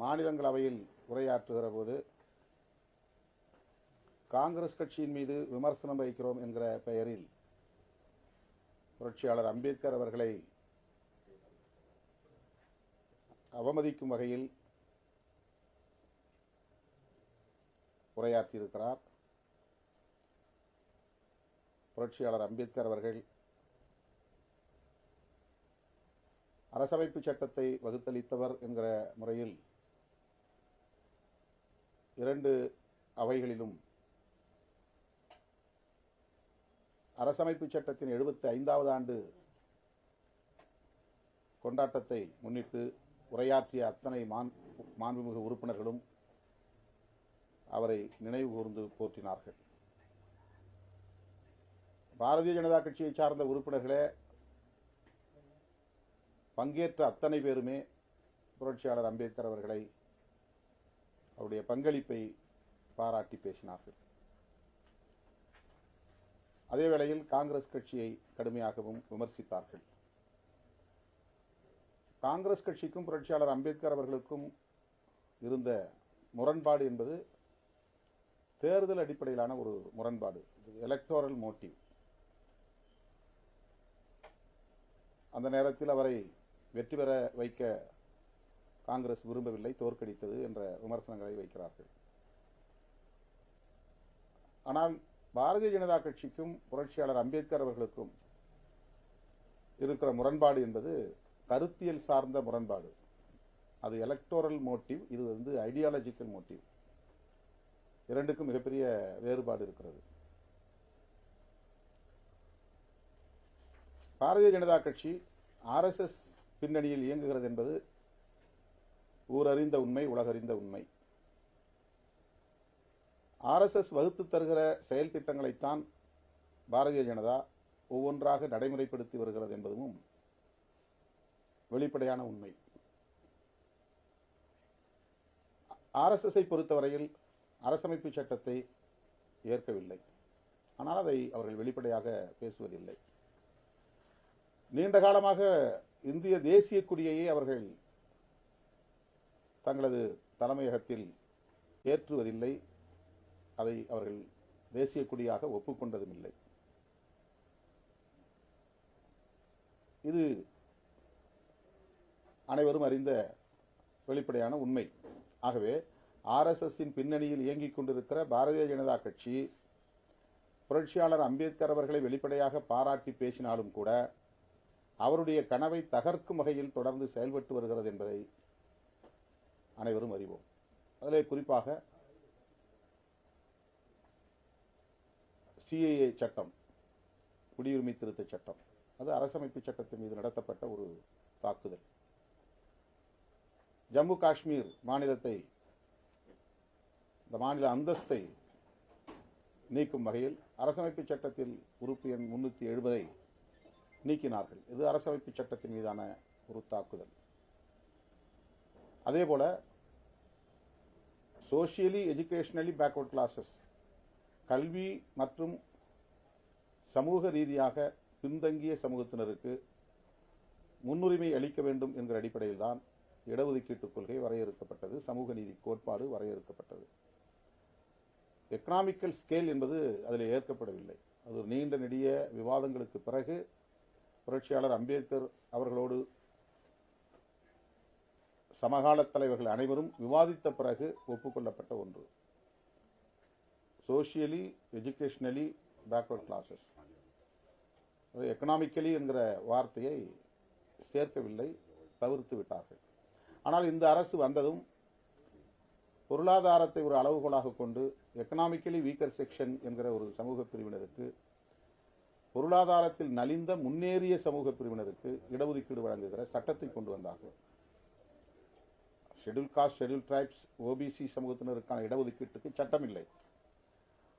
மாநிலங்களவையில் உரையாற்றுகிற போது காங்கிரஸ் கட்சியின் மீது விமர்சனம் வைக்கிறோம் என்கிற பெயரில் புரட்சியாளர் அம்பேத்கர் அவர்களை அவமதிக்கும் வகையில் உரையாற்றியிருக்கிறார். புரட்சியாளர் அம்பேத்கர் அவர்கள் அரசமைப்பு சட்டத்தை வகுத்தளித்தவர் என்கிற முறையில் இரண்டு அவைகளிலும். அரசமைப்பு சட்டத்தின் எழுபத்தி ஐந்தாவது ஆண்டு கொண்டாட்டத்தை முன்னிட்டு உரையாற்றிய அத்தனை மாண் மாண்புமிகு உறுப்பினர்களும் அவரை நினைவு கூர்ந்து போற்றினார்கள். பாரதிய ஜனதா கட்சியை சார்ந்த உறுப்பினர்களே பங்கேற்ற அத்தனை பேருமே புரட்சியாளர் அம்பேத்கர் அவர்களை அவருடைய பங்களிப்பை பாராட்டி பேசினார்கள். அதே வேளையில் காங்கிரஸ் கட்சியை கடுமையாகவும் விமர்சித்தார்கள். காங்கிரஸ் கட்சிக்கும் புரட்சியாளர் அம்பேத்கர் அவர்களுக்கும் இருந்த முரண்பாடு என்பது தேர்தல் அடிப்படையிலான ஒரு முரண்பாடு. எலக்டோரல் மோட்டிவ் அந்த நேரத்தில் அவரை வெற்றி பெற வைக்க காங்கிரஸ் விரும்பவில்லை தோற்கடித்தது என்ற விமர்சனங்களை வைக்கிறார்கள். ஆனால் பாரதிய ஜனதா கட்சிக்கும் புரட்சியாளர் அம்பேத்கர் அவர்களுக்கும் இருக்கிற முரண்பாடு என்பது கருத்தியல் சார்ந்த முரண்பாடு. அது எலக்டோரல் மோட்டிவ் இது வந்து ஐடியாலஜிக்கல் மோட்டிவ் இரண்டுக்கும் மிகப்பெரிய வேறுபாடு இருக்கிறது. பாரதிய ஜனதா கட்சி ஆர்எஸ்எஸ் பின்னணியில் இயங்குகிறது என்பது ஊரறிந்த உண்மை உலகறிந்த உண்மை. ஆர்எஸ்எஸ் வகுத்து தருகிற செயல் திட்டங்களைத்தான் பாரதிய ஜனதா ஒவ்வொன்றாக நடைமுறைப்படுத்தி வருகிறது என்பதும் வெளிப்படையான உண்மை. ஆர்எஸ்எஸ்ஐ பொறுத்தவரையில் அரசமைப்பு சட்டத்தை ஏற்கவில்லை. ஆனால் அதை அவர்கள் வெளிப்படையாக பேசுவதில்லை. நீண்ட காலமாக இந்திய தேசிய கொடியையே அவர்கள் தங்களது தலைமையகத்தில் ஏற்றுவதில்லை. அதை அவர்கள் தேசிய கொடியாக ஒப்புக்கொண்டதும் இல்லை இது அனைவரும் அறிந்த வெளிப்படையான உண்மை. ஆகவே ஆர்எஸ்எஸ்ஸின் பின்னணியில் இயங்கிக் கொண்டிருக்கிற பாரதிய ஜனதா கட்சி புரட்சியாளர் அம்பேத்கர் அவர்களை வெளிப்படையாக பாராட்டி பேசினாலும் கூட அவருடைய கனவை தகர்க்கும் வகையில் தொடர்ந்து செயல்பட்டு வருகிறது என்பதை அனைவரும் அறிவோம். அதிலே குறிப்பாக சிஏஏ சட்டம் குடியுரிமை திருத்த சட்டம் அது அரசமைப்பு சட்டத்தின் மீது நடத்தப்பட்ட ஒரு தாக்குதல். ஜம்மு காஷ்மீர் மாநிலத்தை இந்த மாநில அந்தஸ்தை நீக்கும் வகையில் அரசமைப்பு சட்டத்தில் உறுப்பு எண் முன்னூத்தி எழுபதை நீக்கினார்கள். இது அரசமைப்பு சட்டத்தின் மீதான ஒரு தாக்குதல். அதேபோல சோசியலி எஜுகேஷனலி பேக்வர்ட் கிளாஸஸ் கல்வி மற்றும் சமூக ரீதியாக பின்தங்கிய சமூகத்தினருக்கு முன்னுரிமை அளிக்க வேண்டும் என்கிற அடிப்படையில் தான் இடஒதுக்கீட்டுக் கொள்கை வரையறுக்கப்பட்டது சமூக நீதி கோட்பாடு வரையறுக்கப்பட்டது. எக்கனாமிக்கல் ஸ்கேல் என்பது அதில் ஏற்கப்படவில்லை. அது நீண்ட நெடிய விவாதங்களுக்கு பிறகு புரட்சியாளர் அம்பேத்கர் அவர்களோடு சமகால தலைவர்கள் அனைவரும் விவாதித்த பிறகு ஒப்புக்கொள்ளப்பட்ட ஒன்று. Socially educationally backward classes economically என்கிற வார்த்தையை சேர்க்கவில்லை தவிர்த்து விட்டார்கள். ஆனால் இந்த அரசு வந்ததும் பொருளாதாரத்தை ஒரு அளவுகோலாக கொண்டு எக்கனாமிக்கலி வீக்கர் செக்ஷன் என்கிற ஒரு சமூக பிரிவினருக்கு பொருளாதாரத்தில் நலிந்த முன்னேறிய சமூக பிரிவினருக்கு இடஒதுக்கீடு வழங்குகிற சட்டத்தை கொண்டு வந்தார்கள். Schedule caste schedule tribes OBC சமூகத்தினருக்கான இடஒதுக்கீட்டுக்கு சட்டம் இல்லை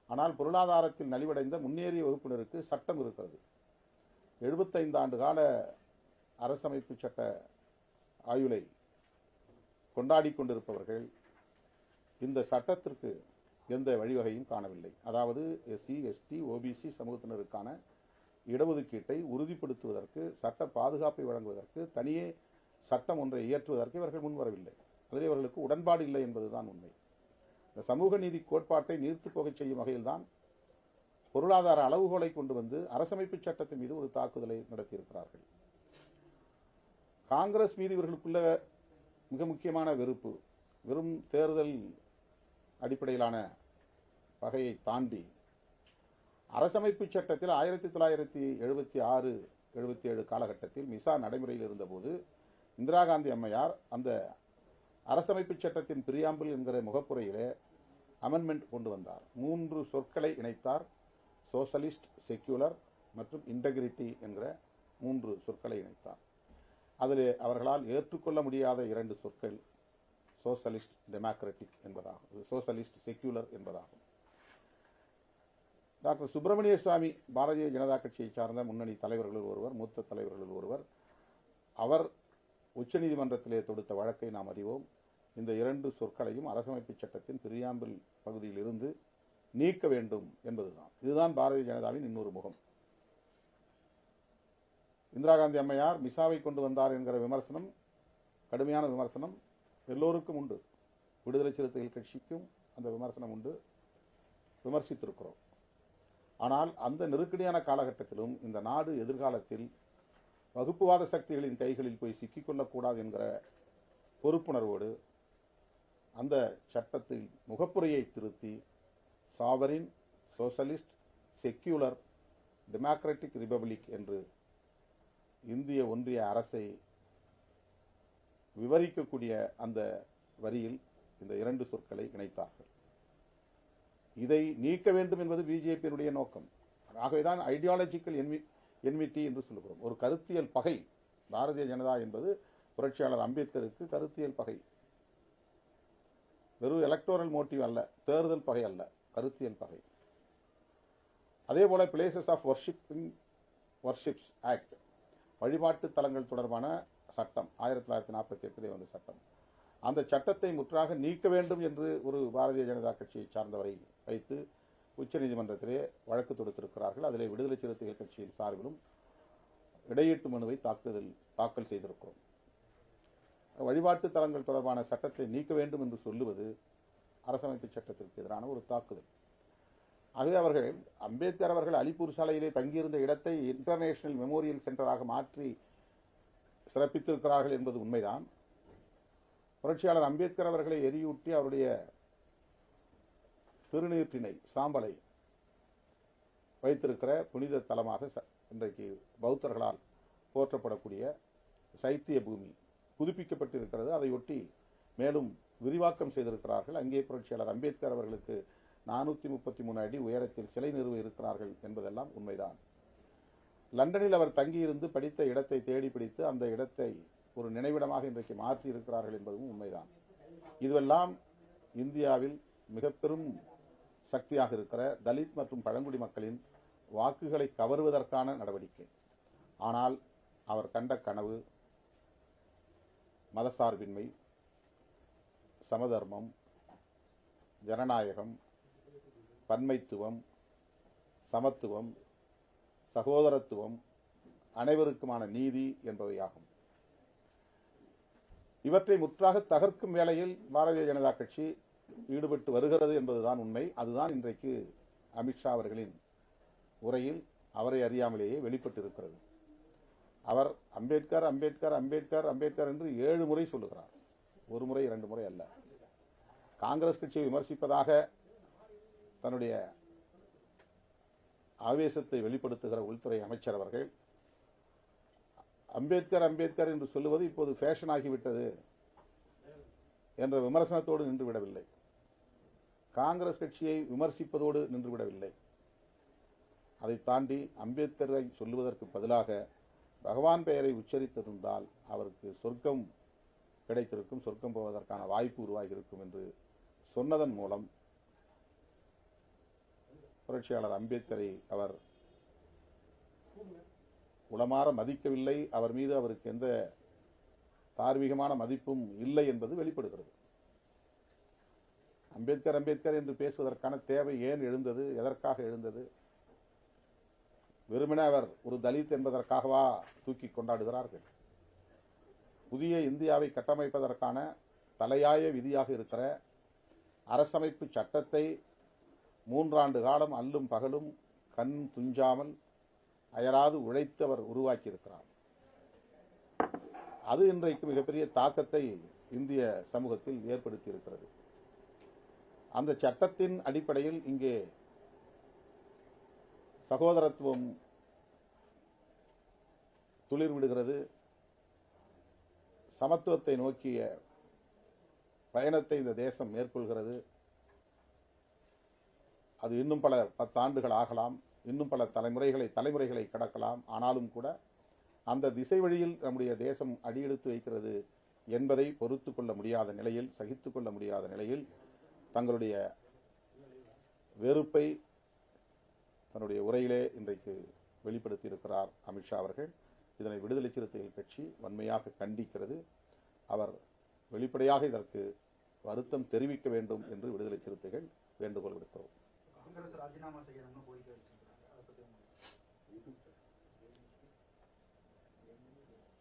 ஆனால் பொருளாதாரத்தில் நலிவடைந்த முன்னேறிய வகுப்பினருக்கு சட்டம் இருக்கிறது. எழுபத்தைந்து ஆண்டு கால அரசமைப்பு சட்ட ஆயுளை கொண்டாடி கொண்டிருப்பவர்கள் இந்த சட்டத்திற்கு எந்த வழிவகையும் காணவில்லை. அதாவது எஸ்சி எஸ்டி ஓபிசி சமூகத்தினருக்கான இடஒதுக்கீட்டை உறுதிப்படுத்துவதற்கு சட்ட பாதுகாப்பை வழங்குவதற்கு தனியே சட்டம் ஒன்றை இயற்றுவதற்கு இவர்கள் முன்வரவில்லை. அதிலே அவர்களுக்கு உடன்பாடு இல்லை என்பதுதான் உண்மை. இந்த சமூக நீதி கோட்பாட்டை நீர்த்து போகச் செய்யும் வகையில்தான் பொருளாதார அளவுகோலை கொண்டு வந்து அரசமைப்பு சட்டத்தின் மீது ஒரு தாக்குதலை நடத்தியிருக்கிறார்கள். காங்கிரஸ் மீது இவர்களுக்குள்ள மிக முக்கியமான வெறுப்பு வெறும் தேர்தல் அடிப்படையிலான வகையை தாண்டி அரசமைப்பு சட்டத்தில் ஆயிரத்தி தொள்ளாயிரத்தி எழுபத்தி ஆறு எழுபத்தி ஏழு காலகட்டத்தில் மிசா நடைமுறையில் இருந்தபோது இந்திரா காந்தி அம்மையார் அந்த அரசமைப்பு சட்டத்தின் பிரியாம்பிள் என்கிற முகப்புரையிலே அமெண்ட்மெண்ட் கொண்டு வந்தார். மூன்று சொற்களை இணைத்தார். சோசலிஸ்ட் செக்யூலர் மற்றும் இன்டெகிரிட்டி என்கிற மூன்று சொற்களை இணைத்தார். அதில் அவர்களால் ஏற்றுக்கொள்ள முடியாத இரண்டு சொற்கள் சோசலிஸ்ட் டெமோக்ராட்டிக் என்பதாகும். சோசலிஸ்ட் செக்யூலர் என்பதாகும். டாக்டர் சுப்பிரமணிய சுவாமி பாரதிய ஜனதா கட்சியை சார்ந்த முன்னணி தலைவர்களில் ஒருவர் மூத்த தலைவர்களில் ஒருவர். அவர் உச்சநீதிமன்றத்திலே தொடுத்த வழக்கை நாம் அறிவோம். இந்த இரண்டு சொற்களையும் அரசமைப்பு சட்டத்தின் பிரியாம்பில் பகுதியில் இருந்து நீக்க வேண்டும் என்பதுதான். இதுதான் பாரதிய ஜனதாவின் இன்னொரு முகம். இந்திரா காந்தி அம்மையார் மிசாவை கொண்டு வந்தார் என்கிற விமர்சனம் கடுமையான விமர்சனம் எல்லோருக்கும் உண்டு. விடுதலை சிறுத்தைகள் கட்சிக்கும் அந்த விமர்சனம் உண்டு. விமர்சித்திருக்கிறோம். ஆனால் அந்த நெருக்கடியான காலகட்டத்திலும் இந்த நாடு எதிர்காலத்தில் வகுப்புவாத சக்திகளின் கைகளில் போய் சிக்கிக்கொள்ளக்கூடாது என்கிற பொறுப்புணர்வோடு அந்த சட்டத்தில் முகப்புரையை திருத்தி sovereign socialist secular democratic republic என்று இந்திய ஒன்றிய அரசை விவரிக்கக்கூடிய அந்த வரியில் இந்த இரண்டு சொற்களை இணைத்தார்கள். இதை நீக்க வேண்டும் என்பது பிஜேபியினுடைய நோக்கம். ஆகவேதான் ஐடியாலஜிக்கல் என்வி என்விட்டி என்று சொல்லப்படும் ஒரு கருத்தியல் பகை பாரதிய ஜனதா என்பது புரட்சியாளர் அம்பேத்கருக்கு கருத்தியல் பகை. வெறும் எலக்டோரல் மோட்டிவ் அல்ல தேர்தல் பகை அல்ல கருத்தியல் பகை. அதே போல places of worshipping worships act வழிபாட்டு தலங்கள் தொடர்பான சட்டம் ஆயிரத்தி தொள்ளாயிரத்தி நாற்பத்தி எட்டிலே வந்த சட்டம். அந்த சட்டத்தை முற்றாக நீக்க வேண்டும் என்று ஒரு பாரதிய ஜனதா கட்சியை சார்ந்தவரை வைத்து உச்சநீதிமன்றத்திலே வழக்கு தொடுத்திருக்கிறார்கள். அதிலே விடுதலை சிறுத்தைகள் கட்சியின் சார்பிலும் இடையீட்டு மனுவை தாக்குதல் தாக்கல் செய்திருக்கிறோம். வழிபாட்டு தலங்கள் தொடர்பான சட்டத்தை நீக்க வேண்டும் என்று சொல்லுவது அரசமைப்பு சட்டத்திற்கு எதிரான ஒரு தாக்குதல். ஆகவே அவர்கள் அம்பேத்கர் அவர்கள் அலிப்பூர் சாலையிலே தங்கியிருந்த இடத்தை இன்டர்நேஷனல் மெமோரியல் சென்டராக மாற்றி சிறப்பித்திருக்கிறார்கள் என்பது உண்மைதான். புரட்சியாளர் அம்பேத்கர் அவர்களை எரியூட்டி அவருடைய திருநீற்றினை சாம்பலை வைத்திருக்கிற புனித தலமாக ச- இன்றைக்கு பௌத்தர்களால் போற்றப்படக்கூடிய சைத்திய பூமி புதுப்பிக்கப்பட்டிருக்கிறது. அதையொட்டி மேலும் விரிவாக்கம் செய்திருக்கிறார்கள். அங்கே புரட்சியாளர் அம்பேத்கர் அவர்களுக்கு நானூற்றி முப்பத்தி மூணு அடி உயரத்தில் சிலை நிறுவ இருக்கிறார்கள் என்பதெல்லாம் உண்மைதான். லண்டனில் அவர் தங்கியிருந்து படித்த இடத்தை தேடி பிடித்து அந்த இடத்தை ஒரு நினைவிடமாக இன்றைக்கு மாற்றி இருக்கிறார்கள் என்பதும் உண்மைதான். இதுவெல்லாம் இந்தியாவில் மிக பெரும் சக்தியாக இருக்கிற தலித் மற்றும் பழங்குடி மக்களின் வாக்குகளை கவருவதற்கான நடவடிக்கை. ஆனால் அவர் கண்ட கனவு மதசார்பின்மை சமதர்மம் ஜனநாயகம் பன்மைத்துவம் சமத்துவம் சகோதரத்துவம் அனைவருக்குமான நீதி என்பவையாகும். இவற்றை முற்றாக தகர்க்கும் வேளையில் பாரதிய ஜனதா கட்சி ஈடுபட்டு வருகிறது என்பதுதான் உண்மை. அதுதான் இன்றைக்கு அமித்ஷா அவர்களின் உரையில் அவரை அறியாமலேயே வெளிப்பட்டிருக்கிறது. அவர் அம்பேத்கர் அம்பேத்கர் அம்பேத்கர் அம்பேத்கர் என்று ஏழு முறை சொல்லுகிறார். ஒரு முறை இரண்டு முறை அல்ல. காங்கிரஸ் கட்சியை விமர்சிப்பதாக தன்னுடைய ஆவேசத்தை வெளிப்படுத்துகிற உள்துறை அமைச்சர் அவர்கள் அம்பேத்கர் அம்பேத்கர் என்று சொல்லுவது இப்போது ஃபேஷன் ஆகிவிட்டது என்ற விமர்சனத்தோடு நின்று விடவில்லை. காங்கிரஸ் கட்சியை விமர்சிப்பதோடு நின்றுவிடவில்லை. அதை தாண்டி அம்பேத்கரை சொல்லுவதற்கு பதிலாக பகவான் பெயரை உச்சரித்திருந்தால் அவருக்கு சொர்க்கம் கிடைத்திருக்கும் சொர்க்கம் போவதற்கான வாய்ப்பு உருவாகியிருக்கும் என்று சொன்னதன் மூலம் புரட்சியாளர் அம்பேத்கரை அவர் உளமாற மதிக்கவில்லை. அவர் மீது அவருக்கு எந்த தார்மீகமான மதிப்பும் இல்லை என்பது வெளிப்படுகிறது. அம்பேத்கர் அம்பேத்கர் என்று பேசுவதற்கான தேவை ஏன் எழுந்தது? எதற்காக எழுந்தது? வெறுமனே அவர் ஒரு தலித் என்பதற்காகவா தூக்கி கொண்டாடுகிறார்கள்? புதிய இந்தியாவை கட்டமைப்பதற்கான தலையாய விதியாக இருக்கிற அரசமைப்பு சட்டத்தை மூன்றாண்டு காலம் அல்லும் பகலும் கண் துஞ்சாமல் அயராது உழைத்து அவர் உருவாக்கியிருக்கிறார். அது இன்றைக்கு மிகப்பெரிய தாக்கத்தை இந்திய சமூகத்தில் ஏற்படுத்தியிருக்கிறது. அந்த சட்டத்தின் அடிப்படையில் இங்கே சகோதரத்துவம் துளிர் விடுகிறது சமத்துவத்தை நோக்கிய பயணத்தை இந்த தேசம் மேற்கொள்கிறது. அது இன்னும் பல பத்தாண்டுகள் ஆகலாம். இன்னும் பல தலைமுறைகளை தலைமுறைகளை கடக்கலாம். ஆனாலும் கூட அந்த திசை வழியில் நம்முடைய தேசம் அடியெடுத்து வைக்கிறது என்பதை பொறுத்து கொள்ள முடியாத நிலையில் சகித்துக்கொள்ள முடியாத நிலையில் தங்களுடைய வெறுப்பை தன்னுடைய உரையிலே இன்றைக்கு வெளிப்படுத்தி இருக்கிறார் அமித்ஷா அவர்கள். இதனை விடுதலை சிறுத்தைகள் கட்சி வன்மையாக கண்டிக்கிறது. அவர் வெளிப்படையாக இதற்கு வருத்தம் தெரிவிக்க வேண்டும் என்று விடுதலை சிறுத்தைகள் வேண்டுகோள் விடுக்கிறோம்.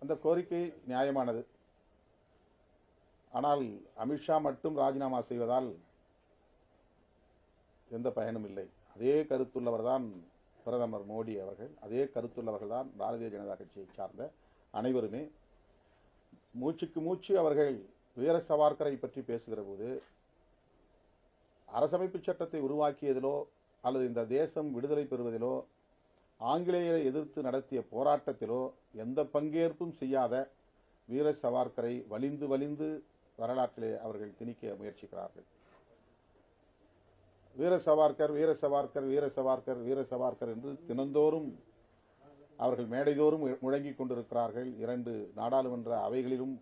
அந்த கோரிக்கை நியாயமானது. ஆனால் அமித்ஷா மட்டும் ராஜினாமா செய்வதால் எந்த பயனும் இல்லை. அதே கருத்துள்ளவர்தான் பிரதமர் மோடி அவர்கள். அதே கருத்துள்ளவர்கள் தான் பாரதிய ஜனதா கட்சியை சார்ந்த அனைவருமே. மூச்சுக்கு மூச்சு அவர்கள் வீர சவார்கரை பற்றி பேசுகிற போது அரசமைப்பு சட்டத்தை உருவாக்கியதிலோ அல்லது இந்த தேசம் விடுதலை பெறுவதிலோ ஆங்கிலேயரை எதிர்த்து நடத்திய போராட்டத்திலோ எந்த பங்கேற்பும் செய்யாத வீர சவார்கரை வலிந்து வலிந்து வரலாற்றிலே அவர்கள் திணிக்க முயற்சிக்கிறார்கள். வீர சவார்கர் வீர சவார்கர் வீர சவார்கர் வீர சவார்கர் என்று தினந்தோறும் அவர்கள் மேடைதோறும் முழங்கிக் கொண்டிருக்கிறார்கள். இரண்டு நாடாளுமன்ற அவைகளிலும்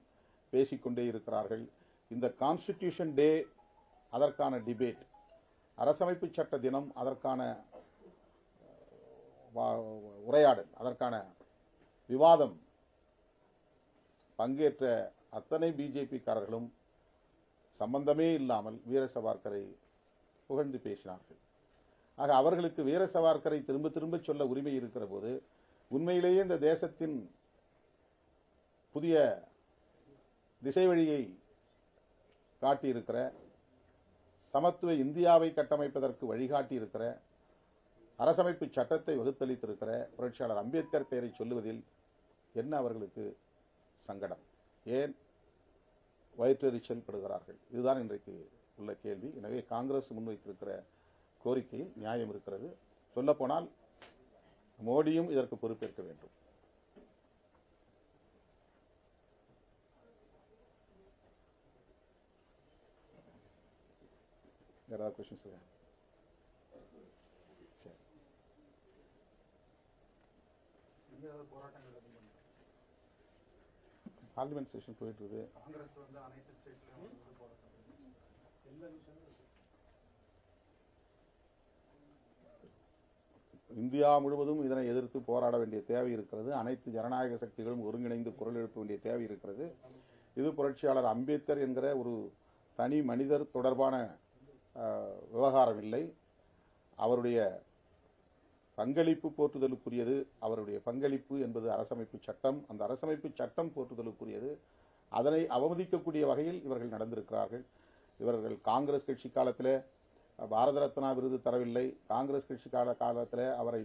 பேசிக்கொண்டே இருக்கிறார்கள். இந்த கான்ஸ்டிடியூஷன் டே அதற்கான டிபேட் அரசமைப்பு சட்ட தினம் அதற்கான வா- உரையாடல் அதற்கான விவாதம் பங்கேற்ற அத்தனை பிஜேபிக்காரர்களும் சம்பந்தமே இல்லாமல் வீர சவார்கரை புகழ்ந்து பேசினார்கள். ஆக அவர்களுக்கு வீர சவார்கரை திரும்ப திரும்ப சொல்ல உரிமை இருக்கிற போது உண்மையிலேயே இந்த தேசத்தின் புதிய திசை வழியை காட்டியிருக்கிற சமத்துவ இந்தியாவை கட்டமைப்பதற்கு வழிகாட்டி இருக்கிற அரசமைப்பு சட்டத்தை வகுத்தளித்திருக்கிற புரட்சியாளர் அம்பேத்கர் பெயரை சொல்லுவதில் என்ன அவர்களுக்கு சங்கடம்? ஏன் வயிற்றெரிச்சல் படுகிறார்கள்? இதுதான் இன்றைக்கு உள்ள கேள்வி. எனவே காங்கிரஸ் முன்வைத்திருக்கிற கோரிக்கையில் நியாயம் இருக்கிறது. சொல்லப்போனால் மோடியும் இதற்கு பொறுப்பேற்க வேண்டும். ஏதாவது கொஸ்டின்ஸ் இருக்கா பார்லிமெண்ட் செஷன் போயிட்டு இருக்கு காங்கிரஸ் வந்து அனைத்து ஸ்டேட்லயும் வந்து போராட்டம் பண்ணுங்க. எல்லா விஷயமும் இந்தியா முழுவதும் இதனை எதிர்த்து போராட வேண்டிய தேவை இருக்கிறது. அனைத்து ஜனநாயக சக்திகளும் ஒருங்கிணைந்து குரல் எழுப்ப வேண்டிய தேவை இருக்கிறது. இது புரட்சியாளர் அம்பேத்கர் என்கிற ஒரு தனி மனிதர் தொடர்பான விவகாரம் இல்லை. அவருடைய பங்களிப்பு போற்றுதலுக்குரியது. அவருடைய பங்களிப்பு என்பது அரசமைப்பு சட்டம். அந்த அரசமைப்பு சட்டம் போற்றுதலுக்குரியது. அதனை அவமதிக்கக்கூடிய வகையில் இவர்கள் நடந்திருக்கிறார்கள். இவர்கள் காங்கிரஸ் கட்சி காலத்திலே பாரத ரத்னா விருது தரவில்லை. காங்கிரஸ் கட்சி கால காலத்தில் அவரை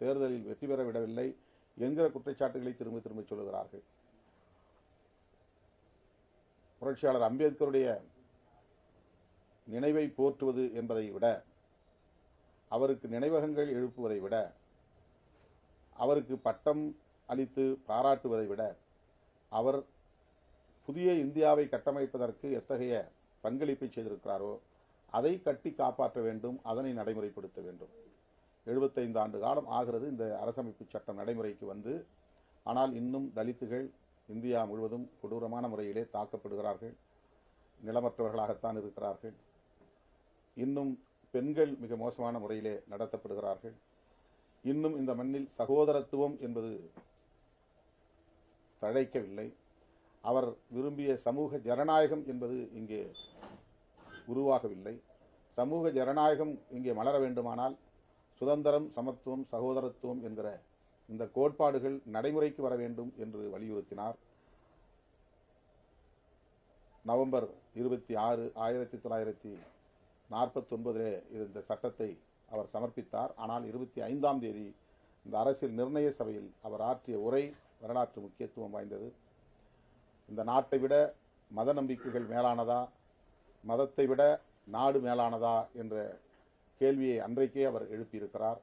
தேர்தலில் வெற்றி பெற விடவில்லை. என்கிற குற்றச்சாட்டுகளை திரும்ப திரும்ப சொல்லுகிறார்கள். புரட்சியாளர் அம்பேத்கருடைய நினைவை போற்றுவது என்பதை விட அவருக்கு நினைவகங்கள் எழுப்புவதை விட அவருக்கு பட்டம் அளித்து பாராட்டுவதை விட அவர் புதிய இந்தியாவை கட்டமைப்பதற்கு எத்தகைய பங்களிப்பை செய்திருக்கிறாரோ அதை கட்டி காப்பாற்ற வேண்டும் அதனை நடைமுறைப்படுத்த வேண்டும். 75 ஆண்டு காலம் ஆகிறது இந்த அரசமைப்பு சட்டம் நடைமுறைக்கு வந்து. ஆனால் இன்னும் தலித்துகள் இந்தியா முழுவதும் கொடூரமான முறையிலே தாக்கப்படுகிறார்கள். நிலமற்றவர்களாகத்தான் இருக்கிறார்கள். இன்னும் பெண்கள் மிக மோசமான முறையிலே நடத்தப்படுகிறார்கள். இன்னும் இந்த மண்ணில் சகோதரத்துவம் என்பது தழைக்கவில்லை. அவர் விரும்பிய சமூக ஜனநாயகம் என்பது இங்கே உருவாகவில்லை. சமூக ஜனநாயகம் இங்கே மலர வேண்டுமானால் சுதந்திரம் சமத்துவம் சகோதரத்துவம் என்கிற இந்த கோட்பாடுகள் நடைமுறைக்கு வர வேண்டும் என்று வலியுறுத்தினார். நவம்பர் இருபத்தி ஆறு ஆயிரத்தி தொள்ளாயிரத்தி நாற்பத்தி ஒன்பதிலே இந்த சட்டத்தை அவர் சமர்ப்பித்தார். ஆனால் இருபத்தி ஐந்தாம் தேதி இந்த அரசியல் நிர்ணய சபையில் அவர் ஆற்றிய உரை வரலாற்று முக்கியத்துவம் வாய்ந்தது. இந்த நாட்டை விட மத நம்பிக்கைகள் மேலானதா? மதத்தை விட நாடு மேலானதா என்ற கேள்வியை அன்றைக்கே அவர் எழுப்பியிருக்கிறார்.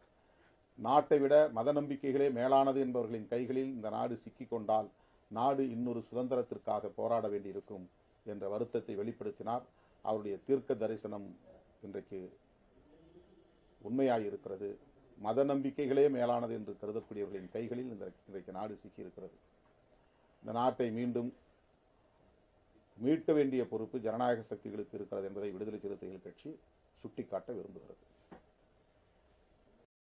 நாட்டை விட மத நம்பிக்கைகளே மேலானது என்பவர்களின் கைகளில் இந்த நாடு சிக்கிக்கொண்டால் நாடு இன்னொரு சுதந்திரத்திற்காக போராட வேண்டியிருக்கும் என்ற வருத்தத்தை வெளிப்படுத்தினார். அவருடைய தீர்க்க தரிசனம் இன்றைக்கு உண்மையாயிருக்கிறது. மத நம்பிக்கைகளே மேலானது என்று கருதக்கூடியவர்களின் கைகளில் இந்த இன்றைக்கு நாடு சிக்கியிருக்கிறது. இந்த நாட்டை மீண்டும் மீட்க வேண்டிய பொறுப்பு ஜனநாயக சக்திகளுக்கு இருக்கிறது என்பதை விடுதலை சிறுத்தைகள் கட்சி சுட்டிக்காட்ட விரும்புகிறது.